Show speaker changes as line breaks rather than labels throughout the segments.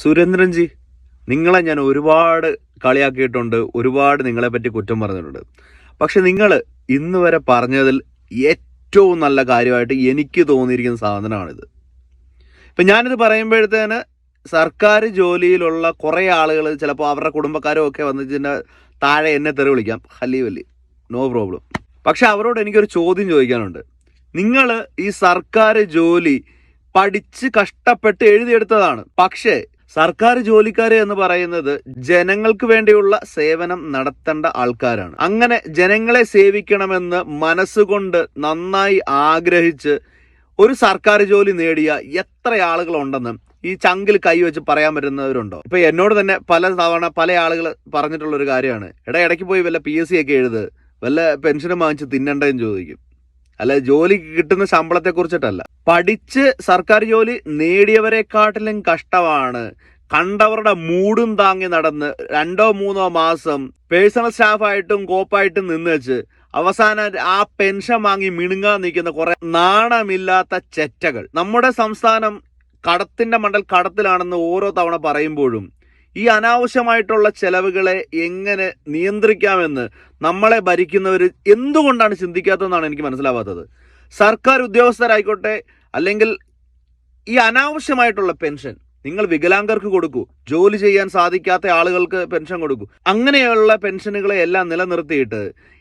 സുരേന്ദ്രൻജി നിങ്ങളെ ഞാൻ ഒരുപാട് കളിയാക്കിയിട്ടുണ്ട് ഒരുപാട് നിങ്ങളെ പറ്റി കുറ്റം പറഞ്ഞിട്ടുണ്ട്. പക്ഷെ നിങ്ങൾ ഇന്ന് വരെ പറഞ്ഞതിൽ ഏറ്റവും നല്ല കാര്യമായിട്ട് എനിക്ക് തോന്നിയിരിക്കുന്ന സാധനമാണിത്. ഇപ്പം ഞാനിത് പറയുമ്പോഴത്തേന് സർക്കാർ ജോലിയിലുള്ള കുറേ ആളുകൾ ചിലപ്പോൾ അവരുടെ കുടുംബക്കാരും ഒക്കെ വന്നിട്ട് താഴെ എന്നെ തെറി വിളിക്കാം. ഹല്ലി വല്ലി നോ പ്രോബ്ലം. പക്ഷെ അവരോട് എനിക്കൊരു ചോദ്യം ചോദിക്കാനുണ്ട്. നിങ്ങൾ ഈ സർക്കാർ ജോലി പഠിച്ച് കഷ്ടപ്പെട്ട് എഴുതിയെടുത്തതാണ്. പക്ഷേ സർക്കാർ ജോലിക്കാര് എന്ന് പറയുന്നത് ജനങ്ങൾക്ക് വേണ്ടിയുള്ള സേവനം നടത്തേണ്ട ആൾക്കാരാണ്. അങ്ങനെ ജനങ്ങളെ സേവിക്കണമെന്ന് മനസ്സുകൊണ്ട് നന്നായി ആഗ്രഹിച്ച് ഒരു സർക്കാർ ജോലി നേടിയ എത്ര ആളുകളുണ്ടെന്ന് ഈ ചങ്കിൽ കൈവച്ച് പറയാൻ പറ്റുന്നവരുണ്ടോ? ഇപ്പൊ എന്നോട് തന്നെ പല തവണ പല ആളുകൾ പറഞ്ഞിട്ടുള്ള ഒരു കാര്യമാണ്. എടാ ഇടയ്ക്ക് പോയി വല്ല പി എസ് സി ഒക്കെ എഴുത്. വല്ല പെൻഷനും വാങ്ങിച്ച് തിന്നണ്ടെന്ന് ചോദിക്കും. അല്ല ജോലി കിട്ടുന്ന ശമ്പളത്തെ കുറിച്ചിട്ടല്ല പഠിച്ച് സർക്കാർ ജോലി നേടിയവരെക്കാട്ടിലും കഷ്ടമാണ്. കണ്ടവരുടെ മൂടും താങ്ങി നടന്ന് രണ്ടോ മൂന്നോ മാസം പേഴ്സണൽ സ്റ്റാഫായിട്ടും കോപ്പായിട്ടും നിന്ന് വെച്ച് അവസാനം ആ പെൻഷൻ വാങ്ങി മിണുങ്ങാൻ നിൽക്കുന്ന കുറെ നാണമില്ലാത്ത ചെറ്റകൾ. നമ്മുടെ സംസ്ഥാനം കടത്തിന്റെ മണ്ടൽ കടത്തിലാണെന്ന് ഓരോ തവണ പറയുമ്പോഴും ഈ അനാവശ്യമായിട്ടുള്ള ചെലവുകളെ എങ്ങനെ നിയന്ത്രിക്കാമെന്ന് നമ്മളെ ഭരിക്കുന്നവർ എന്തുകൊണ്ടാണ് ചിന്തിക്കാത്തതെന്നാണ് എനിക്ക് മനസ്സിലാവാത്തത്. സർക്കാർ ഉദ്യോഗസ്ഥരായിക്കോട്ടെ അല്ലെങ്കിൽ ഈ അനാവശ്യമായിട്ടുള്ള പെൻഷൻ നിങ്ങൾ വികലാംഗർക്ക് കൊടുക്കൂ ജോലി ചെയ്യാൻ സാധിക്കാത്ത ആളുകൾക്ക് പെൻഷൻ കൊടുക്കൂ. അങ്ങനെയുള്ള പെൻഷനുകളെ എല്ലാം നിലനിർത്തിയിട്ട്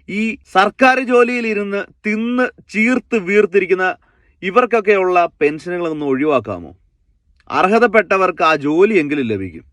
ഈ സർക്കാർ ജോലിയിൽ ഇരുന്ന് തിന്ന് ചീർത്ത് വീർത്തിരിക്കുന്ന ഇവർക്കൊക്കെയുള്ള പെൻഷനുകളൊന്ന് ഒഴിവാക്കാമോ? അർഹതപ്പെട്ടവർക്ക് ആ ജോലിയെങ്കിലും ലഭിക്കും.